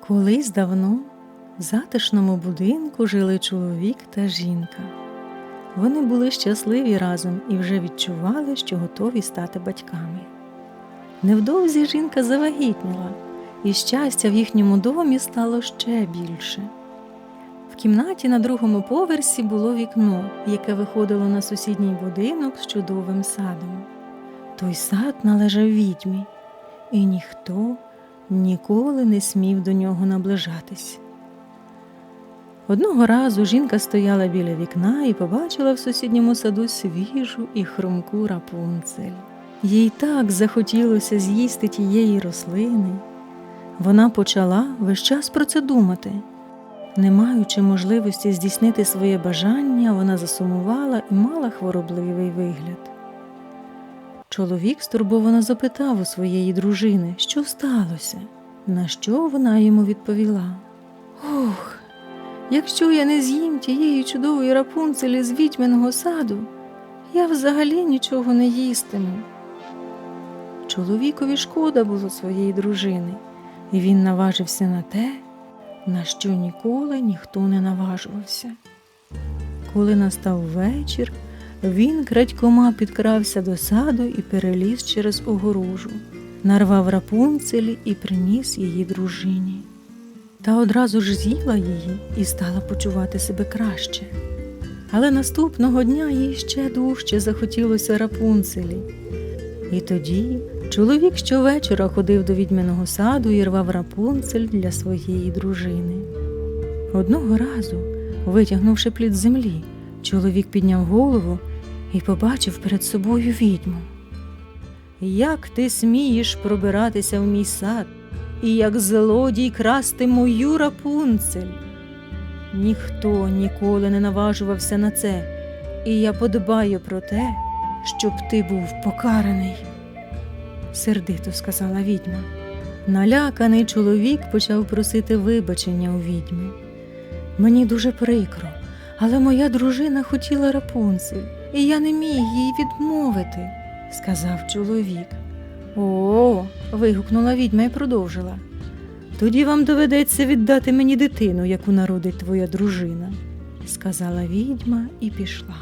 Колись давно в затишному будинку жили чоловік та жінка. Вони були щасливі разом і вже відчували, що готові стати батьками. Невдовзі жінка завагітніла, і щастя в їхньому домі стало ще більше. В кімнаті на другому поверсі було вікно, яке виходило на сусідній будинок з чудовим садом. Той сад належав відьмі, і ніхто ніколи не смів до нього наближатись. Одного разу жінка стояла біля вікна і побачила в сусідньому саду свіжу і хрумку рапунцель. Їй так захотілося з'їсти тієї рослини. Вона почала весь час про це думати. Не маючи можливості здійснити своє бажання, вона засумувала і мала хворобливий вигляд. Чоловік стурбовано запитав у своєї дружини, що сталося, на що вона йому відповіла: Ох, якщо я не з'їм тієї чудової рапунцелі з відьминого саду, я взагалі нічого не їстиму. Чоловікові шкода було своєї дружини, і він наважився на те, на що ніколи ніхто не наважувався. Коли настав вечір, він крадькома підкрався до саду і переліз через огорожу, нарвав рапунцелі і приніс її дружині. Та одразу ж з'їла її і стала почувати себе краще. Але наступного дня їй ще дужче захотілося рапунцелі. І тоді чоловік щовечора ходив до відьминого саду і рвав рапунцель для своєї дружини. Одного разу, витягнувши плід землі, чоловік підняв голову і побачив перед собою відьму. Як ти смієш пробиратися в мій сад і як злодій красти мою рапунцель? Ніхто ніколи не наважувався на це, і я подбаю про те, щоб ти був покараний, сердито сказала відьма. Наляканий чоловік почав просити вибачення у відьми. Мені дуже прикро, але моя дружина хотіла рапунцель, і я не міг їй відмовити, сказав чоловік. О, вигукнула відьма і продовжила. Тоді вам доведеться віддати мені дитину, яку народить твоя дружина, сказала відьма і пішла.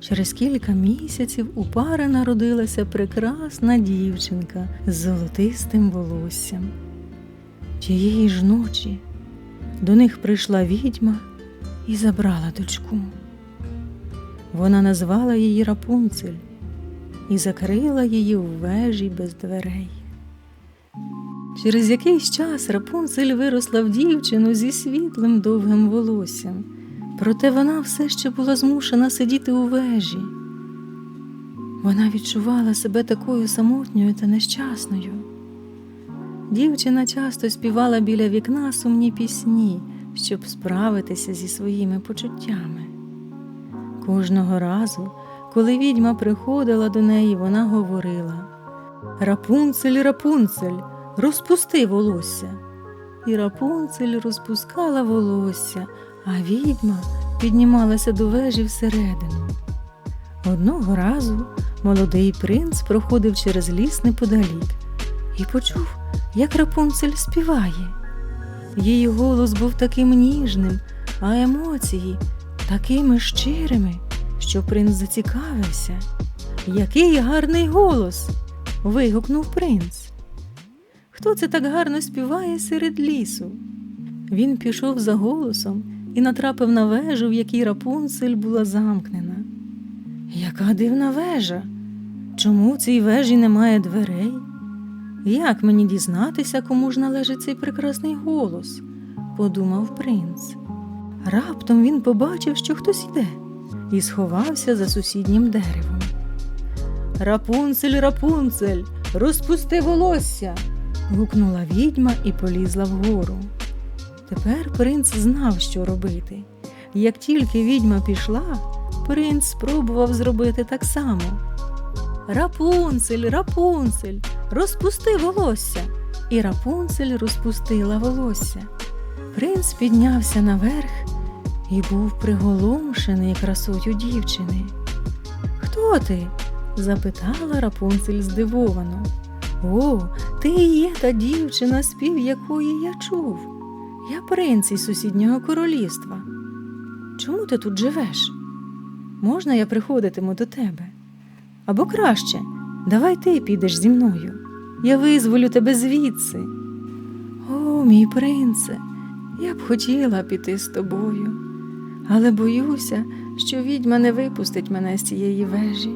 Через кілька місяців у пари народилася прекрасна дівчинка з золотистим волоссям. Тієї ж ночі до них прийшла відьма і забрала дочку. Вона назвала її Рапунцель і закрила її в вежі без дверей. Через якийсь час Рапунцель виросла в дівчину зі світлим довгим волоссям, проте вона все ще була змушена сидіти у вежі. Вона відчувала себе такою самотньою та нещасною. Дівчина часто співала біля вікна сумні пісні, щоб справитися зі своїми почуттями. Кожного разу, коли відьма приходила до неї, вона говорила Рапунцель, рапунцель, розпусти волосся. І рапунцель розпускала волосся, а відьма піднімалася до вежі всередину. Одного разу молодий принц проходив через ліс неподалік і почув, як рапунцель співає. Її голос був таким ніжним, а емоції такими щирими, що принц зацікавився. Який гарний голос. вигукнув принц. Хто це так гарно співає серед лісу? Він пішов за голосом і натрапив на вежу, в якій рапунцель була замкнена. Яка дивна вежа? Чому в цій вежі немає дверей? Як мені дізнатися, кому ж належить цей прекрасний голос? подумав принц. Раптом він побачив, що хтось йде, і сховався за сусіднім деревом. Рапунцель, рапунцель, розпусти волосся. гукнула відьма і полізла вгору. Тепер принц знав, що робити. Як тільки відьма пішла, принц спробував зробити так само. Рапунцель, рапунцель, розпусти волосся. І рапунцель розпустила волосся. Принц піднявся наверх і був приголомшений красою дівчини. Хто ти? запитала рапунцель здивовано. О, ти і є та дівчина, спів якої я чув. Я принц із сусіднього королівства. Чому ти тут живеш? Можна я приходитиму до тебе? Або краще, давай ти підеш зі мною. Я визволю тебе звідси. О, мій принце, я б хотіла піти з тобою, але боюся, що відьма не випустить мене з цієї вежі.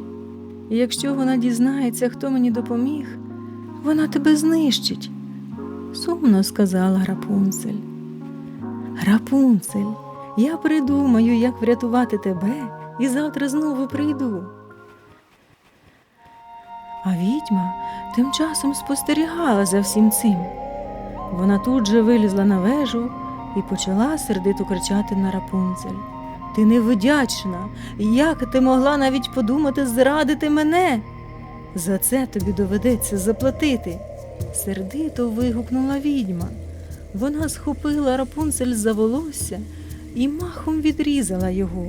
І якщо вона дізнається, хто мені допоміг, вона тебе знищить, сумно сказала Рапунцель. Рапунцель, я придумаю, як врятувати тебе, і завтра знову прийду. А відьма тим часом спостерігала за всім цим. Вона тут же вилізла на вежу і почала сердито кричати на Рапунцель. Ти невдячна, як ти могла навіть подумати зрадити мене? За це тобі доведеться заплатити. Сердито вигукнула відьма. Вона схопила Рапунцель за волосся і махом відрізала його,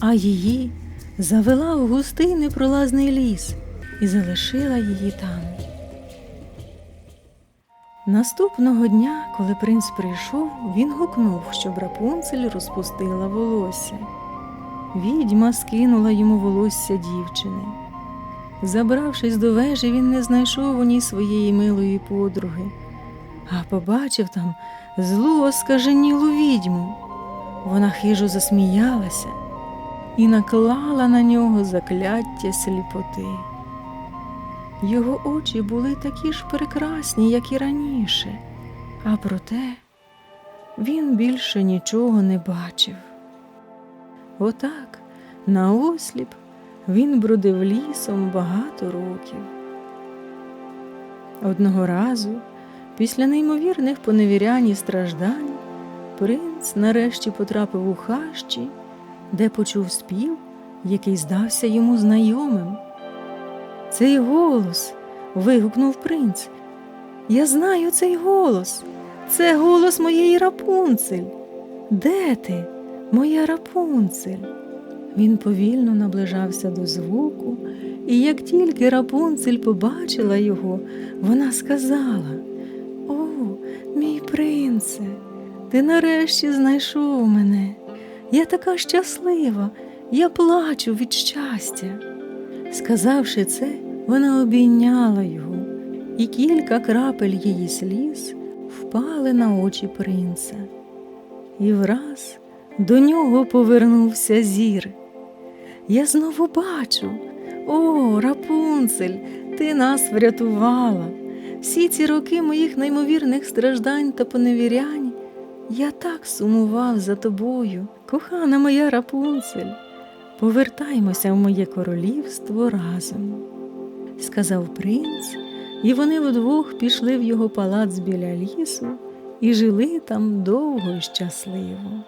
а її завела в густий непролазний ліс і залишила її там. Наступного дня, коли принц прийшов, він гукнув, щоб Рапунцель розпустила волосся. Відьма скинула йому волосся дівчини. Забравшись до вежі, він не знайшов у ній своєї милої подруги, а побачив там злу оскаженілу відьму. Вона хижо засміялася і наклала на нього закляття сліпоти. Його очі були такі ж прекрасні, як і раніше, а проте він більше нічого не бачив. Отак, наосліп, він бродив лісом багато років. Одного разу, після неймовірних поневірянь і страждань, принц нарешті потрапив у хащі, де почув спів, який здався йому знайомим. Цей голос. вигукнув принц. Я знаю цей голос. Це голос моєї рапунцель. Де ти, моя рапунцель? Він повільно наближався до звуку, і як тільки рапунцель побачила його, вона сказала: О, мій принце, ти нарешті знайшов мене. Я така щаслива, я плачу від щастя. Сказавши це, вона обійняла його, і кілька крапель її сліз впали на очі принца. І враз до нього повернувся зір. Я знову бачу. О, Рапунцель, ти нас врятувала. Всі ці роки моїх неймовірних страждань та поневірянь я так сумував за тобою, кохана моя Рапунцель. Повертаймося в моє королівство разом, сказав принц, і вони вдвох пішли в його палац біля лісу і жили там довго й щасливо.